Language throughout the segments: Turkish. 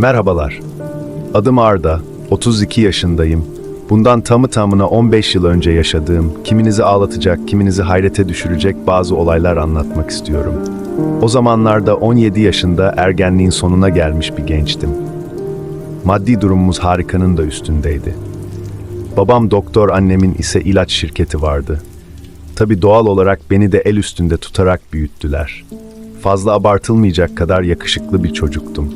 Merhabalar. Adım Arda, 32 yaşındayım. Bundan tamı tamına 15 yıl önce yaşadığım, kiminizi ağlatacak, kiminizi hayrete düşürecek bazı olaylar anlatmak istiyorum. O zamanlarda 17 yaşında ergenliğin sonuna gelmiş bir gençtim. Maddi durumumuz harikanın da üstündeydi. Babam doktor, annemin ise ilaç şirketi vardı. Tabi doğal olarak beni de el üstünde tutarak büyüttüler. Fazla abartılmayacak kadar yakışıklı bir çocuktum.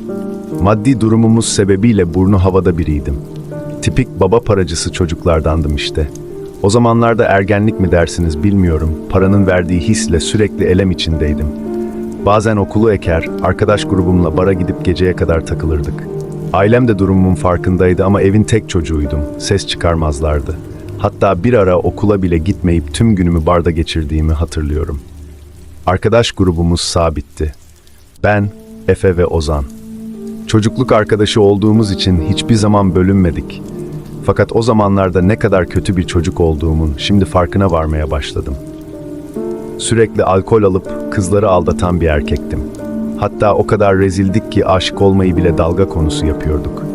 Maddi durumumuz sebebiyle burnu havada biriydim. Tipik baba paracısı çocuklardandım işte. O zamanlarda ergenlik mi dersiniz bilmiyorum. Paranın verdiği hisle sürekli elem içindeydim. Bazen okulu eker, arkadaş grubumla bara gidip geceye kadar takılırdık. Ailem de durumumun farkındaydı ama evin tek çocuğuydum. Ses çıkarmazlardı. Hatta bir ara okula bile gitmeyip tüm günümü barda geçirdiğimi hatırlıyorum. Arkadaş grubumuz sabitti. Ben, Efe ve Ozan. Çocukluk arkadaşı olduğumuz için hiçbir zaman bölünmedik. Fakat o zamanlarda ne kadar kötü bir çocuk olduğumun şimdi farkına varmaya başladım. Sürekli alkol alıp kızları aldatan bir erkektim. Hatta o kadar rezildik ki aşık olmayı bile dalga konusu yapıyorduk.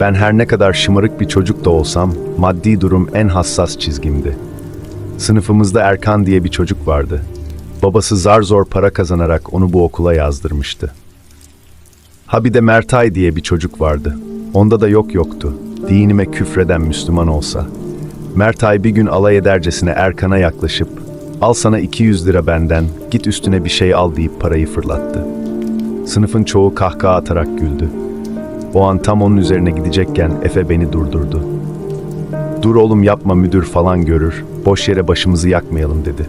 Ben her ne kadar şımarık bir çocuk da olsam maddi durum en hassas çizgimdi. Sınıfımızda Erkan diye bir çocuk vardı. Babası zar zor para kazanarak onu bu okula yazdırmıştı. Ha bir de Mertay diye bir çocuk vardı. Onda da yok yoktu. Dinime küfreden Müslüman olsa. Mertay bir gün alay edercesine Erkan'a yaklaşıp al sana 200 lira benden git üstüne bir şey al deyip parayı fırlattı. Sınıfın çoğu kahkaha atarak güldü. O an tam onun üzerine gidecekken Efe beni durdurdu. Dur oğlum yapma müdür falan görür, boş yere başımızı yakmayalım dedi.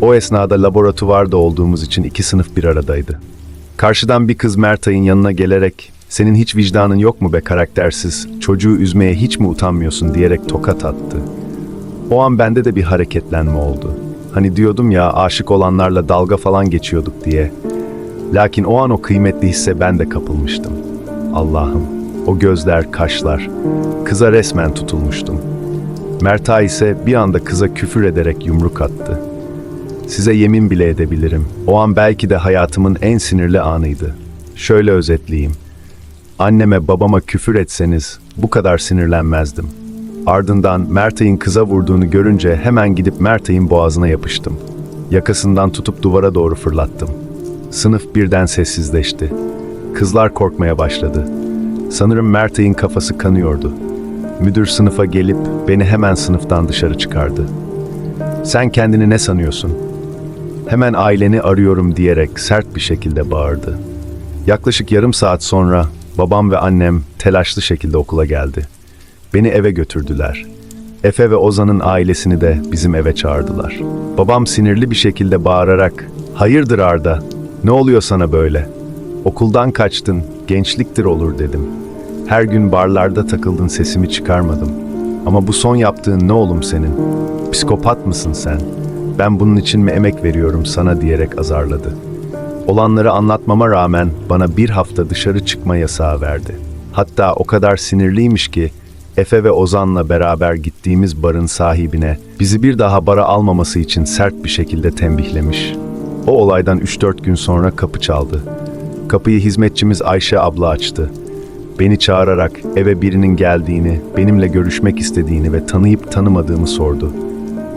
O esnada laboratuvarda olduğumuz için iki sınıf bir aradaydı. Karşıdan bir kız Mertay'ın yanına gelerek senin hiç vicdanın yok mu be karaktersiz, çocuğu üzmeye hiç mi utanmıyorsun diyerek tokat attı. O an bende de bir hareketlenme oldu. Hani diyordum ya aşık olanlarla dalga falan geçiyorduk diye. Lakin o an o kıymetli hisse ben de kapılmıştım. Allah'ım, o gözler, kaşlar. Kıza resmen tutulmuştum. Merta ise bir anda kıza küfür ederek yumruk attı. Size yemin bile edebilirim. O an belki de hayatımın en sinirli anıydı. Şöyle özetleyeyim. Anneme babama küfür etseniz bu kadar sinirlenmezdim. Ardından Mertay'ın kıza vurduğunu görünce hemen gidip Mertay'ın boğazına yapıştım. Yakasından tutup duvara doğru fırlattım. Sınıf birden sessizleşti. Kızlar korkmaya başladı. Sanırım Mertay'ın kafası kanıyordu. Müdür sınıfa gelip beni hemen sınıftan dışarı çıkardı. Sen kendini ne sanıyorsun? Hemen aileni arıyorum diyerek sert bir şekilde bağırdı. Yaklaşık yarım saat sonra babam ve annem telaşlı şekilde okula geldi. Beni eve götürdüler. Efe ve Ozan'ın ailesini de bizim eve çağırdılar. Babam sinirli bir şekilde bağırarak, "Hayırdır Arda? Ne oluyor sana böyle? Okuldan kaçtın, gençliktir olur." dedim. Her gün barlarda takıldın sesimi çıkarmadım. Ama bu son yaptığın ne oğlum senin? Psikopat mısın sen? Ben bunun için mi emek veriyorum sana diyerek azarladı. Olanları anlatmama rağmen bana bir hafta dışarı çıkma yasağı verdi. Hatta o kadar sinirliymiş ki Efe ve Ozan'la beraber gittiğimiz barın sahibine bizi bir daha bara almaması için sert bir şekilde tembihlemiş. O olaydan 3-4 gün sonra kapı çaldı. Kapıyı hizmetçimiz Ayşe abla açtı. Beni çağırarak eve birinin geldiğini, benimle görüşmek istediğini ve tanıyıp tanımadığımı sordu.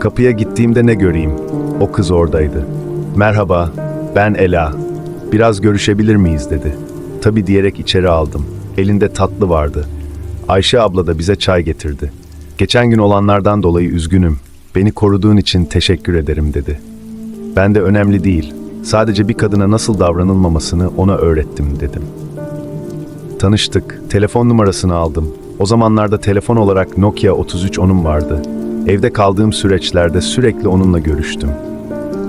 Kapıya gittiğimde ne göreyim? O kız oradaydı. Merhaba, ben Ela. Biraz görüşebilir miyiz dedi. Tabii diyerek içeri aldım. Elinde tatlı vardı. Ayşe abla da bize çay getirdi. Geçen gün olanlardan dolayı üzgünüm. Beni koruduğun için teşekkür ederim dedi. Ben de önemli değil. Sadece bir kadına nasıl davranılmamasını ona öğrettim dedim. Tanıştık. Telefon numarasını aldım. O zamanlarda telefon olarak Nokia 3310'um vardı. Evde kaldığım süreçlerde sürekli onunla görüştüm.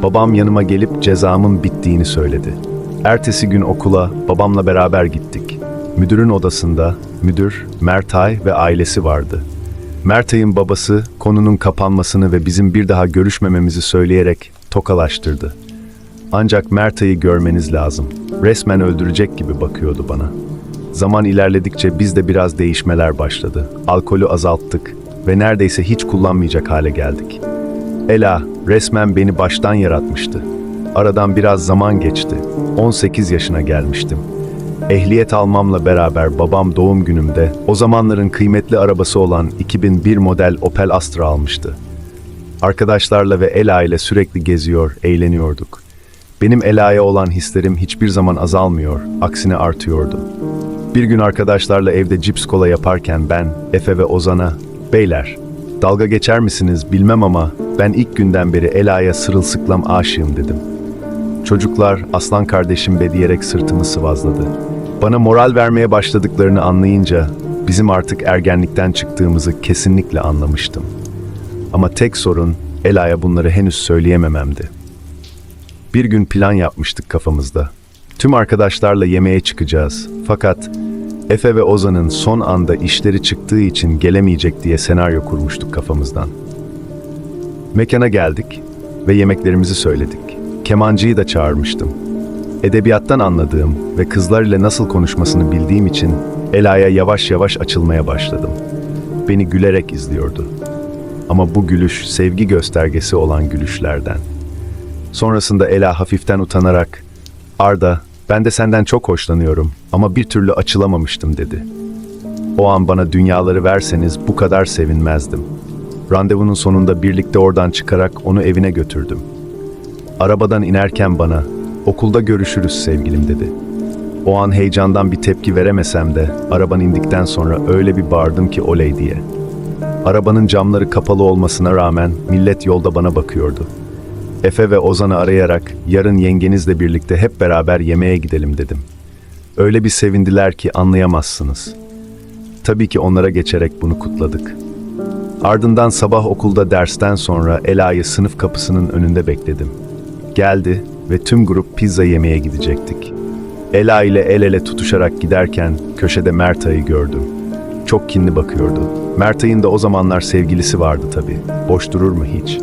Babam yanıma gelip cezamın bittiğini söyledi. Ertesi gün okula babamla beraber gittik. Müdürün odasında müdür, Mertay ve ailesi vardı. Mertay'ın babası konunun kapanmasını ve bizim bir daha görüşmememizi söyleyerek tokalaştırdı. Ancak Mertay'ı görmeniz lazım. Resmen öldürecek gibi bakıyordu bana. Zaman ilerledikçe bizde biraz değişmeler başladı. Alkolü azalttık ve neredeyse hiç kullanmayacak hale geldik. Ela resmen beni baştan yaratmıştı. Aradan biraz zaman geçti. 18 yaşına gelmiştim. Ehliyet almamla beraber babam doğum günümde o zamanların kıymetli arabası olan 2001 model Opel Astra almıştı. Arkadaşlarla ve Ela ile sürekli geziyor, eğleniyorduk. Benim Ela'ya olan hislerim hiçbir zaman azalmıyor, aksine artıyordu. Bir gün arkadaşlarla evde cips kola yaparken ben, Efe ve Ozan'a, "Beyler, dalga geçer misiniz bilmem ama ben ilk günden beri Ela'ya sırılsıklam aşığım." dedim. Çocuklar, aslan kardeşim be diyerek sırtımı sıvazladı. Bana moral vermeye başladıklarını anlayınca bizim artık ergenlikten çıktığımızı kesinlikle anlamıştım. Ama tek sorun Ela'ya bunları henüz söyleyemememdi. Bir gün plan yapmıştık kafamızda. Tüm arkadaşlarla yemeğe çıkacağız. Fakat Efe ve Ozan'ın son anda işleri çıktığı için gelemeyecek diye senaryo kurmuştuk kafamızdan. Mekana geldik ve yemeklerimizi söyledik. Kemancıyı da çağırmıştım. Edebiyattan anladığım ve kızlar ile nasıl konuşmasını bildiğim için Ela'ya yavaş yavaş açılmaya başladım. Beni gülerek izliyordu. Ama bu gülüş sevgi göstergesi olan gülüşlerden. Sonrasında Ela hafiften utanarak "Arda, ben de senden çok hoşlanıyorum ama bir türlü açılamamıştım." dedi. O an bana dünyaları verseniz bu kadar sevinmezdim. Randevunun sonunda birlikte oradan çıkarak onu evine götürdüm. Arabadan inerken bana "Okulda görüşürüz sevgilim." dedi. O an heyecandan bir tepki veremesem de araban indikten sonra öyle bir bağırdım ki oley diye. Arabanın camları kapalı olmasına rağmen millet yolda bana bakıyordu. Efe ve Ozan'ı arayarak yarın yengenizle birlikte hep beraber yemeğe gidelim dedim. Öyle bir sevindiler ki anlayamazsınız. Tabii ki onlara geçerek bunu kutladık. Ardından sabah okulda dersten sonra Ela'yı sınıf kapısının önünde bekledim. Geldi ve tüm grup pizza yemeye gidecektik. Ela ile el ele tutuşarak giderken köşede Merta'yı gördüm. Çok kinli bakıyordu. Mertay'ın da o zamanlar sevgilisi vardı tabii. Boş durur mu hiç?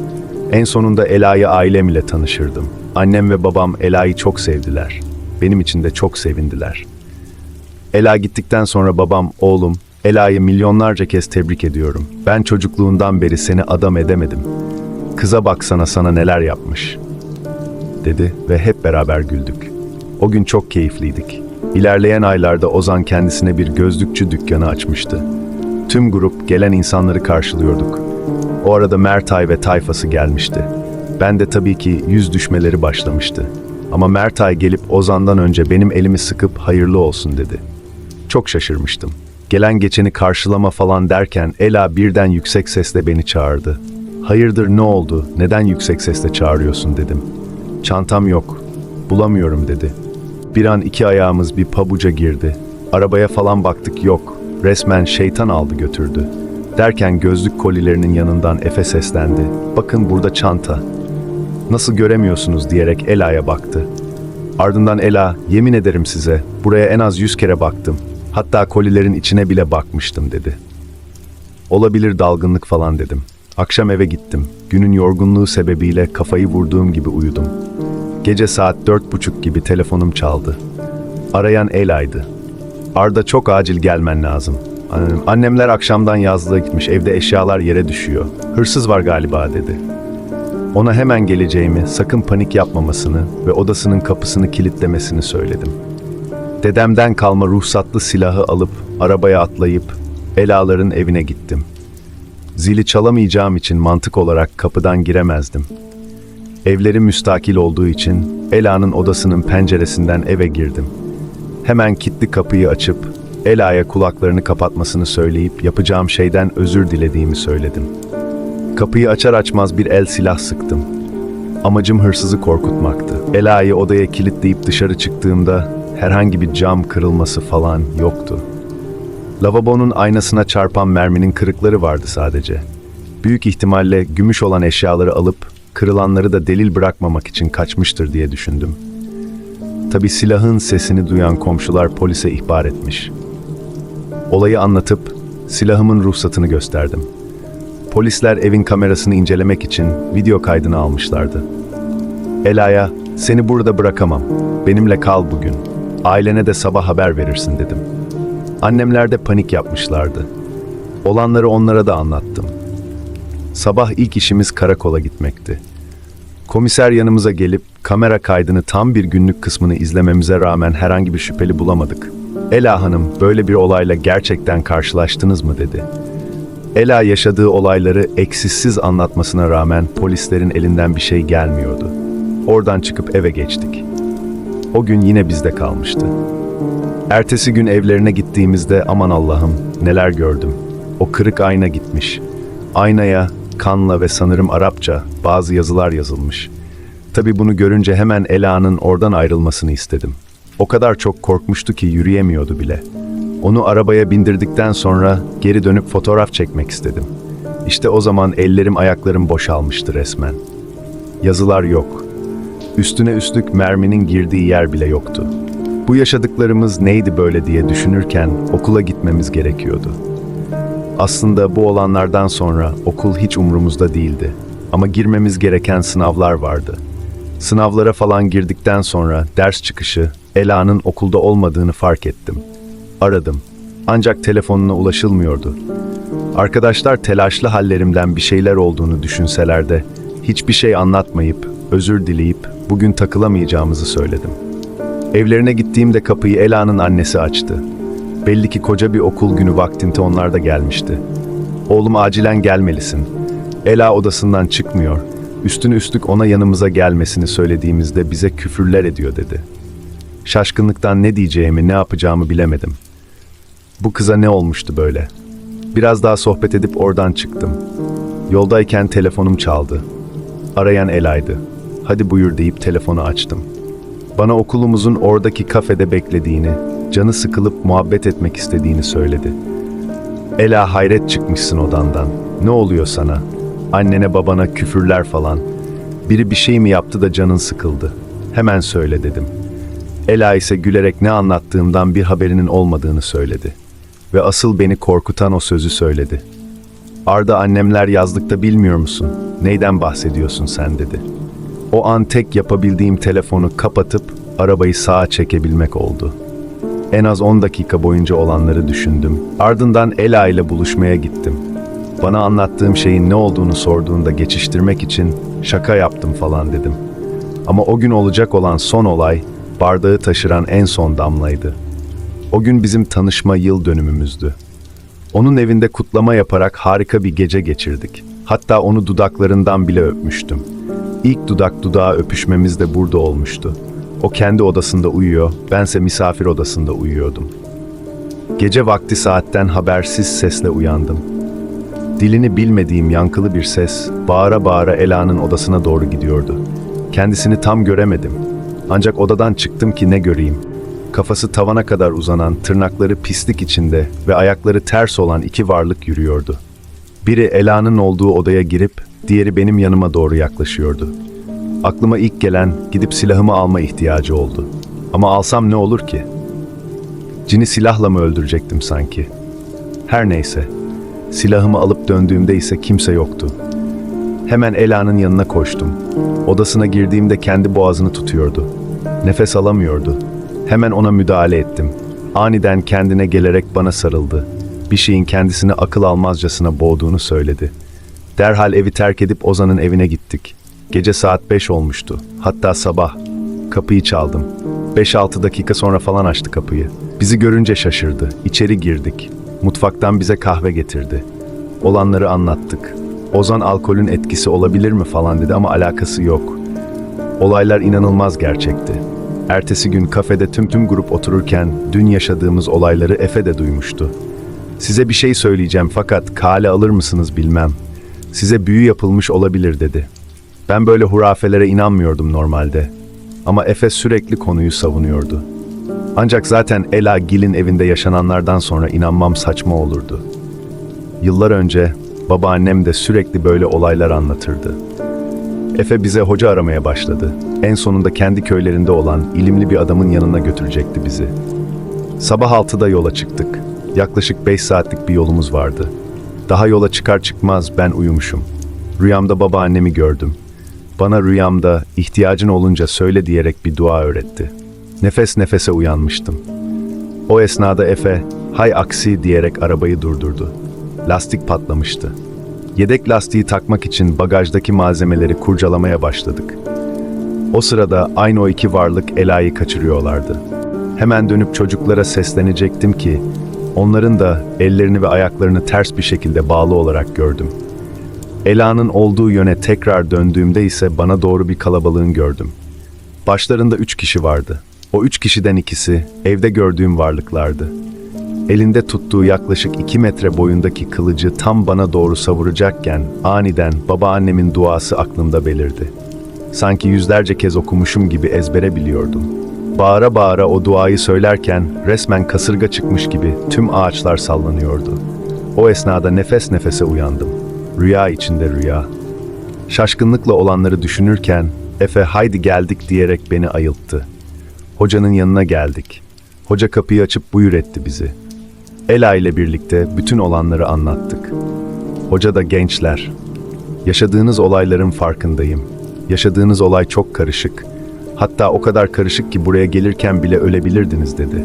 En sonunda Ela'yı ailem ile tanışırdım. Annem ve babam Ela'yı çok sevdiler. Benim için de çok sevindiler. Ela gittikten sonra babam, oğlum, Ela'yı milyonlarca kez tebrik ediyorum. Ben çocukluğundan beri seni adam edemedim. Kıza baksana sana neler yapmış. Dedi ve hep beraber güldük. O gün çok keyifliydik. İlerleyen aylarda Ozan kendisine bir gözlükçü dükkanı açmıştı. Tüm grup gelen insanları karşılıyorduk. O arada Mertay ve tayfası gelmişti. Ben de tabii ki yüz düşmeleri başlamıştı. Ama Mertay gelip Ozan'dan önce benim elimi sıkıp hayırlı olsun dedi. Çok şaşırmıştım. Gelen geçeni karşılama falan derken Ela birden yüksek sesle beni çağırdı. Hayırdır ne oldu? Neden yüksek sesle çağırıyorsun dedim. Çantam yok. Bulamıyorum dedi. Bir an iki ayağımız bir pabuca girdi. Arabaya falan baktık yok. Resmen şeytan aldı götürdü. Derken gözlük kolilerinin yanından Efe seslendi. Bakın burada çanta. Nasıl göremiyorsunuz diyerek Ela'ya baktı. Ardından Ela, yemin ederim size, buraya en az yüz kere baktım. Hatta kolilerin içine bile bakmıştım dedi. Olabilir dalgınlık falan dedim. Akşam eve gittim. Günün yorgunluğu sebebiyle kafayı vurduğum gibi uyudum. Gece saat dört buçuk gibi telefonum çaldı. Arayan Ela'ydı. Arda çok acil gelmen lazım. Annem- Annemler akşamdan yazlığa gitmiş, evde eşyalar yere düşüyor. Hırsız var galiba dedi. Ona hemen geleceğimi, sakın panik yapmamasını ve odasının kapısını kilitlemesini söyledim. Dedemden kalma ruhsatlı silahı alıp arabaya atlayıp Ela'ların evine gittim. Zili çalamayacağım için mantık olarak kapıdan giremezdim. Evleri müstakil olduğu için Ela'nın odasının penceresinden eve girdim. Hemen kilitli kapıyı açıp Ela'ya kulaklarını kapatmasını söyleyip yapacağım şeyden özür dilediğimi söyledim. Kapıyı açar açmaz bir el silah sıktım. Amacım hırsızı korkutmaktı. Ela'yı odaya kilitleyip dışarı çıktığımda herhangi bir cam kırılması falan yoktu. Lavabonun aynasına çarpan merminin kırıkları vardı sadece. Büyük ihtimalle gümüş olan eşyaları alıp kırılanları da delil bırakmamak için kaçmıştır diye düşündüm. Tabi silahın sesini duyan komşular polise ihbar etmiş. Olayı anlatıp silahımın ruhsatını gösterdim. Polisler evin kamerasını incelemek için video kaydını almışlardı. Ela'ya seni burada bırakamam. Benimle kal bugün. Ailene de sabah haber verirsin dedim. Annemler de panik yapmışlardı. Olanları onlara da anlattım. Sabah ilk işimiz karakola gitmekti. Komiser yanımıza gelip kamera kaydını tam bir günlük kısmını izlememize rağmen herhangi bir şüpheli bulamadık. Ela Hanım böyle bir olayla gerçekten karşılaştınız mı dedi. Ela yaşadığı olayları eksiksiz anlatmasına rağmen polislerin elinden bir şey gelmiyordu. Oradan çıkıp eve geçtik. O gün yine bizde kalmıştı. Ertesi gün evlerine gittiğimizde aman Allah'ım neler gördüm. O kırık ayna gitmiş. Aynaya kanla ve sanırım Arapça bazı yazılar yazılmış. Tabii bunu görünce hemen Ela'nın oradan ayrılmasını istedim. O kadar çok korkmuştu ki yürüyemiyordu bile. Onu arabaya bindirdikten sonra geri dönüp fotoğraf çekmek istedim. İşte o zaman ellerim ayaklarım boşalmıştı resmen. Yazılar yok. Üstüne üstlük merminin girdiği yer bile yoktu. Bu yaşadıklarımız neydi böyle diye düşünürken okula gitmemiz gerekiyordu. Aslında bu olanlardan sonra okul hiç umrumuzda değildi. Ama girmemiz gereken sınavlar vardı. Sınavlara falan girdikten sonra ders çıkışı Ela'nın okulda olmadığını fark ettim. Aradım. Ancak telefonuna ulaşılmıyordu. Arkadaşlar telaşlı hallerimden bir şeyler olduğunu düşünseler de hiçbir şey anlatmayıp, özür dileyip bugün takılamayacağımızı söyledim. Evlerine gittiğimde kapıyı Ela'nın annesi açtı. Belli ki koca bir okul günü vaktinde onlar da gelmişti. Oğlum acilen gelmelisin. Ela odasından çıkmıyor. Üstüne üstlük ona yanımıza gelmesini söylediğimizde bize küfürler ediyor dedi. Şaşkınlıktan ne diyeceğimi, ne yapacağımı bilemedim. Bu kıza ne olmuştu böyle? Biraz daha sohbet edip oradan çıktım. Yoldayken telefonum çaldı. Arayan Ela'ydı. Hadi buyur deyip telefonu açtım. Bana okulumuzun oradaki kafede beklediğini, canı sıkılıp muhabbet etmek istediğini söyledi. Ela hayret çıkmışsın odandan. Ne oluyor sana? Annene babana küfürler falan. Biri bir şey mi yaptı da canın sıkıldı? Hemen söyle dedim. Ela ise gülerek ne anlattığımdan bir haberinin olmadığını söyledi. Ve asıl beni korkutan o sözü söyledi. Arda annemler yazlıkta bilmiyor musun? Neyden bahsediyorsun sen dedi. O an tek yapabildiğim telefonu kapatıp arabayı sağa çekebilmek oldu. En az 10 dakika boyunca olanları düşündüm. Ardından Ela ile buluşmaya gittim. Bana anlattığım şeyin ne olduğunu sorduğunda geçiştirmek için şaka yaptım falan dedim. Ama o gün olacak olan son olay bardağı taşıran en son damlaydı. O gün bizim tanışma yıl dönümümüzdü. Onun evinde kutlama yaparak harika bir gece geçirdik. Hatta onu dudaklarından bile öpmüştüm. İlk dudak dudağa öpüşmemiz de burada olmuştu. O kendi odasında uyuyor, bense misafir odasında uyuyordum. Gece vakti saatten habersiz sesle uyandım. Dilini bilmediğim yankılı bir ses bağıra bağıra Ela'nın odasına doğru gidiyordu. Kendisini tam göremedim. Ancak odadan çıktım ki ne göreyim. Kafası tavana kadar uzanan, tırnakları pislik içinde ve ayakları ters olan iki varlık yürüyordu. Biri Ela'nın olduğu odaya girip diğeri benim yanıma doğru yaklaşıyordu. Aklıma ilk gelen gidip silahımı alma ihtiyacı oldu. Ama alsam ne olur ki? Cini silahla mı öldürecektim sanki? Her neyse. Silahımı alıp döndüğümde ise kimse yoktu. Hemen Ela'nın yanına koştum. Odasına girdiğimde kendi boğazını tutuyordu. Nefes alamıyordu. Hemen ona müdahale ettim. Aniden kendine gelerek bana sarıldı. Bir şeyin kendisini akıl almazcasına boğduğunu söyledi. Derhal evi terk edip Ozan'ın evine gittik. Gece saat 5 olmuştu. Hatta sabah. Kapıyı çaldım. 5-6 dakika sonra falan açtı kapıyı. Bizi görünce şaşırdı. İçeri girdik. Mutfaktan bize kahve getirdi. Olanları anlattık. Ozan alkolün etkisi olabilir mi falan dedi ama alakası yok. Olaylar inanılmaz gerçekti. Ertesi gün kafede tüm tüm grup otururken dün yaşadığımız olayları Efe de duymuştu. Size bir şey söyleyeceğim fakat kale alır mısınız bilmem. Size büyü yapılmış olabilir dedi. Ben böyle hurafelere inanmıyordum normalde. Ama Efe sürekli konuyu savunuyordu. Ancak zaten Ela Gil'in evinde yaşananlardan sonra inanmam saçma olurdu. Yıllar önce babaannem de sürekli böyle olaylar anlatırdı. Efe bize hoca aramaya başladı. En sonunda kendi köylerinde olan ilimli bir adamın yanına götürecekti bizi. Sabah 6'da yola çıktık. Yaklaşık 5 saatlik bir yolumuz vardı. Daha yola çıkar çıkmaz ben uyumuşum. Rüyamda babaannemi gördüm. Bana rüyamda ihtiyacın olunca söyle diyerek bir dua öğretti. Nefes nefese uyanmıştım. O esnada Efe, hay aksi diyerek arabayı durdurdu. Lastik patlamıştı. Yedek lastiği takmak için bagajdaki malzemeleri kurcalamaya başladık. O sırada aynı o iki varlık Ela'yı kaçırıyorlardı. Hemen dönüp çocuklara seslenecektim ki onların da ellerini ve ayaklarını ters bir şekilde bağlı olarak gördüm. Ela'nın olduğu yöne tekrar döndüğümde ise bana doğru bir kalabalığın gördüm. Başlarında üç kişi vardı. O üç kişiden ikisi evde gördüğüm varlıklardı. Elinde tuttuğu yaklaşık iki metre boyundaki kılıcı tam bana doğru savuracakken aniden babaannemin duası aklımda belirdi. Sanki yüzlerce kez okumuşum gibi ezbere biliyordum. Bağıra bağıra o duayı söylerken resmen kasırga çıkmış gibi tüm ağaçlar sallanıyordu. O esnada nefes nefese uyandım. Rüya içinde rüya. Şaşkınlıkla olanları düşünürken Efe haydi geldik diyerek beni ayılttı. Hocanın yanına geldik. Hoca kapıyı açıp buyur etti bizi. Ela ile birlikte bütün olanları anlattık. Hoca da gençler. Yaşadığınız olayların farkındayım. Yaşadığınız olay çok karışık. Hatta o kadar karışık ki buraya gelirken bile ölebilirdiniz dedi.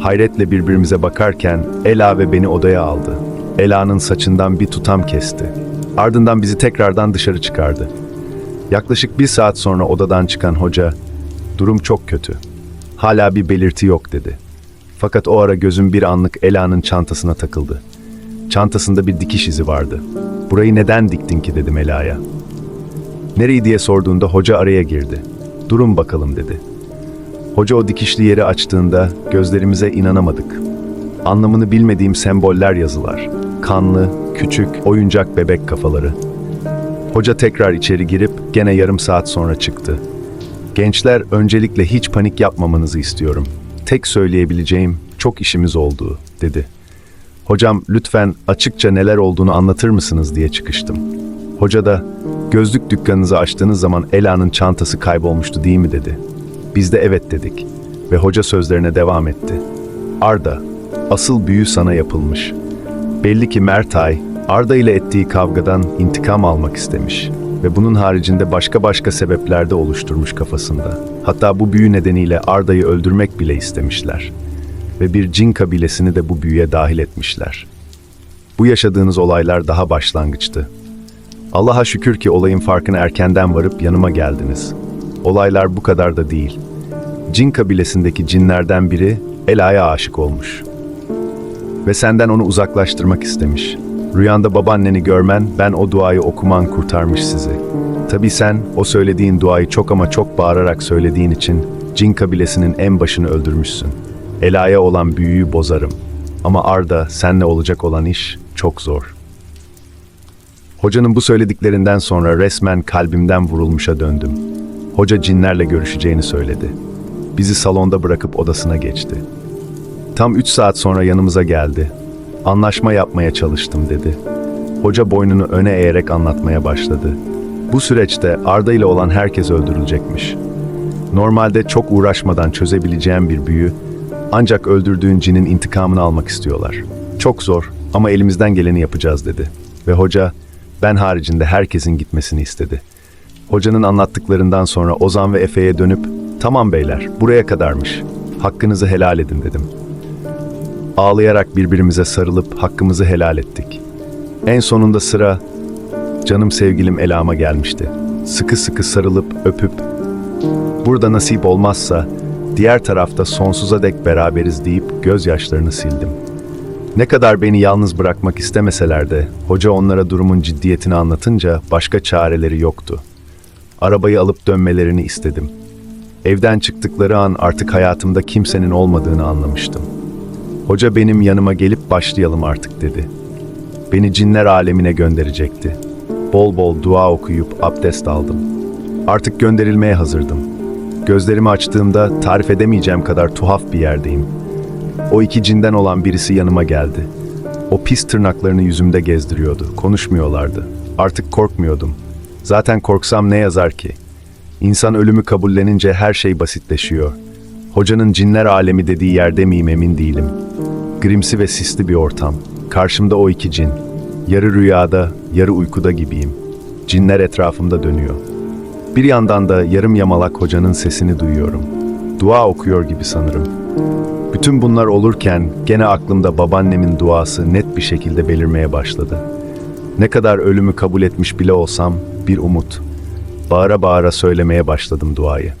Hayretle birbirimize bakarken Ela ve beni odaya aldı. Ela'nın saçından bir tutam kesti. Ardından bizi tekrardan dışarı çıkardı. Yaklaşık bir saat sonra odadan çıkan hoca, durum çok kötü. Hala bir belirti yok dedi. Fakat o ara gözüm bir anlık Ela'nın çantasına takıldı. Çantasında bir dikiş izi vardı. Burayı neden diktin ki dedim Ela'ya. Nereyi diye sorduğunda hoca araya girdi. Durun bakalım dedi. Hoca o dikişli yeri açtığında gözlerimize inanamadık. Anlamını bilmediğim semboller yazılar. Kanlı, küçük, oyuncak bebek kafaları. Hoca tekrar içeri girip gene yarım saat sonra çıktı. Gençler öncelikle hiç panik yapmamanızı istiyorum. Tek söyleyebileceğim çok işimiz oldu dedi. Hocam lütfen açıkça neler olduğunu anlatır mısınız diye çıkıştım. Hoca da gözlük dükkanınızı açtığınız zaman Ela'nın çantası kaybolmuştu değil mi dedi. Biz de evet dedik ve hoca sözlerine devam etti. Arda, asıl büyü sana yapılmış. Belli ki Mertay, Arda ile ettiği kavgadan intikam almak istemiş ve bunun haricinde başka başka sebeplerde oluşturmuş kafasında. Hatta bu büyü nedeniyle Arda'yı öldürmek bile istemişler. Ve bir cin kabilesini de bu büyüye dahil etmişler. Bu yaşadığınız olaylar daha başlangıçtı. Allah'a şükür ki olayın farkına erkenden varıp yanıma geldiniz. Olaylar bu kadar da değil. Cin kabilesindeki cinlerden biri Ela'ya aşık olmuş. Ve senden onu uzaklaştırmak istemiş. Rüyanda babaanneni görmen, ben o duayı okuman kurtarmış sizi. Tabii sen o söylediğin duayı çok ama çok bağırarak söylediğin için cin kabilesinin en başını öldürmüşsün. Ela'ya olan büyüyü bozarım. Ama Arda senle olacak olan iş çok zor. Hocanın bu söylediklerinden sonra resmen kalbimden vurulmuşa döndüm. Hoca cinlerle görüşeceğini söyledi. Bizi salonda bırakıp odasına geçti. Tam üç saat sonra yanımıza geldi. Anlaşma yapmaya çalıştım dedi. Hoca boynunu öne eğerek anlatmaya başladı. Bu süreçte Arda ile olan herkes öldürülecekmiş. Normalde çok uğraşmadan çözebileceğim bir büyü, ancak öldürdüğün cinin intikamını almak istiyorlar. Çok zor ama elimizden geleni yapacağız dedi. Ve hoca, ben haricinde herkesin gitmesini istedi. Hocanın anlattıklarından sonra Ozan ve Efe'ye dönüp, tamam beyler buraya kadarmış, hakkınızı helal edin dedim. Ağlayarak birbirimize sarılıp hakkımızı helal ettik. En sonunda sıra canım sevgilim Ela'ma gelmişti. Sıkı sıkı sarılıp öpüp burada nasip olmazsa diğer tarafta sonsuza dek beraberiz deyip gözyaşlarını sildim. Ne kadar beni yalnız bırakmak istemeseler de hoca onlara durumun ciddiyetini anlatınca başka çareleri yoktu. Arabayı alıp dönmelerini istedim. Evden çıktıkları an artık hayatımda kimsenin olmadığını anlamıştım. Hoca benim yanıma gelip başlayalım artık dedi. Beni cinler alemine gönderecekti. Bol bol dua okuyup abdest aldım. Artık gönderilmeye hazırdım. Gözlerimi açtığımda tarif edemeyeceğim kadar tuhaf bir yerdeyim. O iki cinden olan birisi yanıma geldi. O pis tırnaklarını yüzümde gezdiriyordu. Konuşmuyorlardı. Artık korkmuyordum. Zaten korksam ne yazar ki? İnsan ölümü kabullenince her şey basitleşiyor. Hocanın cinler alemi dediği yerde miyim emin değilim. Grimsi ve sisli bir ortam. Karşımda o iki cin. Yarı rüyada, yarı uykuda gibiyim. Cinler etrafımda dönüyor. Bir yandan da yarım yamalak hocanın sesini duyuyorum. Dua okuyor gibi sanırım. Bütün bunlar olurken gene aklımda babaannemin duası net bir şekilde belirmeye başladı. Ne kadar ölümü kabul etmiş bile olsam bir umut. Bağıra bağıra söylemeye başladım duayı.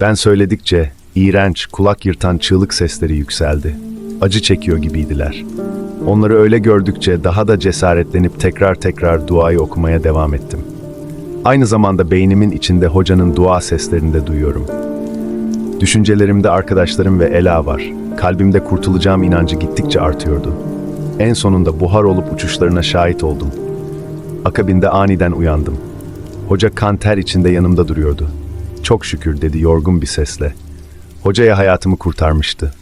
Ben söyledikçe İğrenç, kulak yırtan çığlık sesleri yükseldi. Acı çekiyor gibiydiler. Onları öyle gördükçe daha da cesaretlenip tekrar tekrar duayı okumaya devam ettim. Aynı zamanda beynimin içinde hocanın dua seslerini de duyuyorum. Düşüncelerimde arkadaşlarım ve Ela var. Kalbimde kurtulacağım inancı gittikçe artıyordu. En sonunda buhar olup uçuşlarına şahit oldum. Akabinde aniden uyandım. Hoca kan ter içinde yanımda duruyordu. Çok şükür dedi yorgun bir sesle. Hocaya hayatımı kurtarmıştı.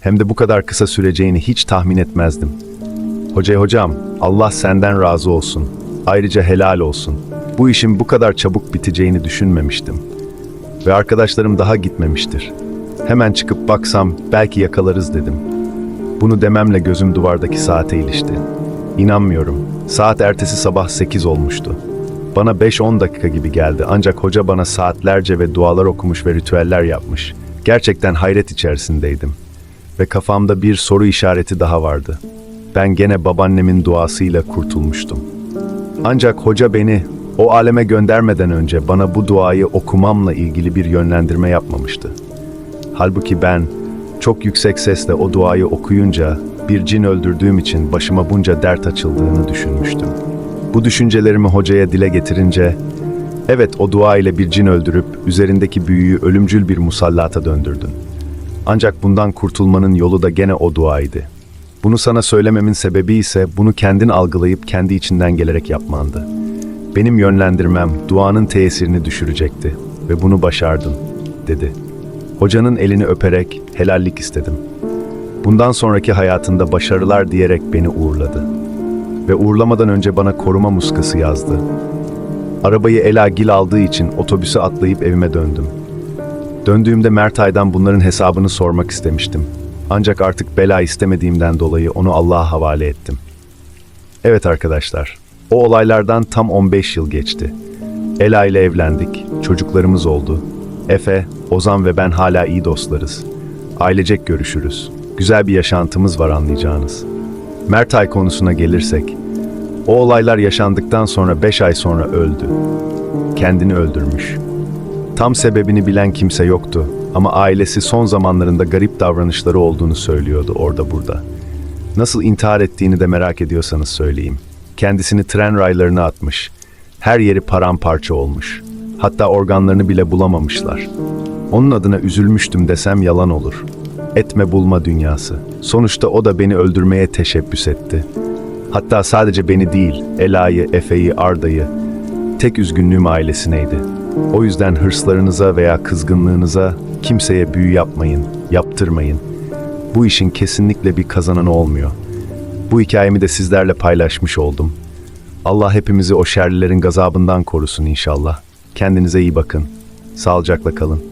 Hem de bu kadar kısa süreceğini hiç tahmin etmezdim. Hocaya hocam, Allah senden razı olsun. Ayrıca helal olsun. Bu işin bu kadar çabuk biteceğini düşünmemiştim. Ve arkadaşlarım daha gitmemiştir. Hemen çıkıp baksam belki yakalarız dedim. Bunu dememle gözüm duvardaki saate ilişti. İnanmıyorum. Saat ertesi sabah 8 olmuştu. Bana 5-10 dakika gibi geldi ancak hoca bana saatlerce ve dualar okumuş ve ritüeller yapmış. Gerçekten hayret içerisindeydim. Ve kafamda bir soru işareti daha vardı. Ben gene babaannemin duasıyla kurtulmuştum. Ancak hoca beni o aleme göndermeden önce bana bu duayı okumamla ilgili bir yönlendirme yapmamıştı. Halbuki ben çok yüksek sesle o duayı okuyunca bir cin öldürdüğüm için başıma bunca dert açıldığını düşünmüştüm. Bu düşüncelerimi hocaya dile getirince, evet o dua ile bir cin öldürüp üzerindeki büyüyü ölümcül bir musallata döndürdün. Ancak bundan kurtulmanın yolu da gene o duaydı. Bunu sana söylememin sebebi ise bunu kendin algılayıp kendi içinden gelerek yapmandı. Benim yönlendirmem duanın tesirini düşürecekti ve bunu başardın, dedi. Hocanın elini öperek helallik istedim. Bundan sonraki hayatında başarılar diyerek beni uğurladı. Ve uğurlamadan önce bana koruma muskası yazdı. Arabayı Ela Gil aldığı için otobüse atlayıp evime döndüm. Döndüğümde Mertay'dan bunların hesabını sormak istemiştim. Ancak artık bela istemediğimden dolayı onu Allah'a havale ettim. Evet arkadaşlar, o olaylardan tam 15 yıl geçti. Ela ile evlendik, çocuklarımız oldu. Efe, Ozan ve ben hala iyi dostlarız. Ailecek görüşürüz. Güzel bir yaşantımız var anlayacağınız. Mertay konusuna gelirsek, o olaylar yaşandıktan sonra 5 ay sonra öldü. Kendini öldürmüş. Tam sebebini bilen kimse yoktu ama ailesi son zamanlarında garip davranışları olduğunu söylüyordu orada burada. Nasıl intihar ettiğini de merak ediyorsanız söyleyeyim. Kendisini tren raylarına atmış. Her yeri paramparça olmuş. Hatta organlarını bile bulamamışlar. Onun adına üzülmüştüm desem yalan olur. Etme bulma dünyası. Sonuçta o da beni öldürmeye teşebbüs etti. Hatta sadece beni değil, Ela'yı, Efe'yi, Arda'yı, tek üzgünlüğüm ailesineydi. O yüzden hırslarınıza veya kızgınlığınıza kimseye büyü yapmayın, yaptırmayın. Bu işin kesinlikle bir kazananı olmuyor. Bu hikayemi de sizlerle paylaşmış oldum. Allah hepimizi o şerlilerin gazabından korusun inşallah. Kendinize iyi bakın. Sağlıcakla kalın.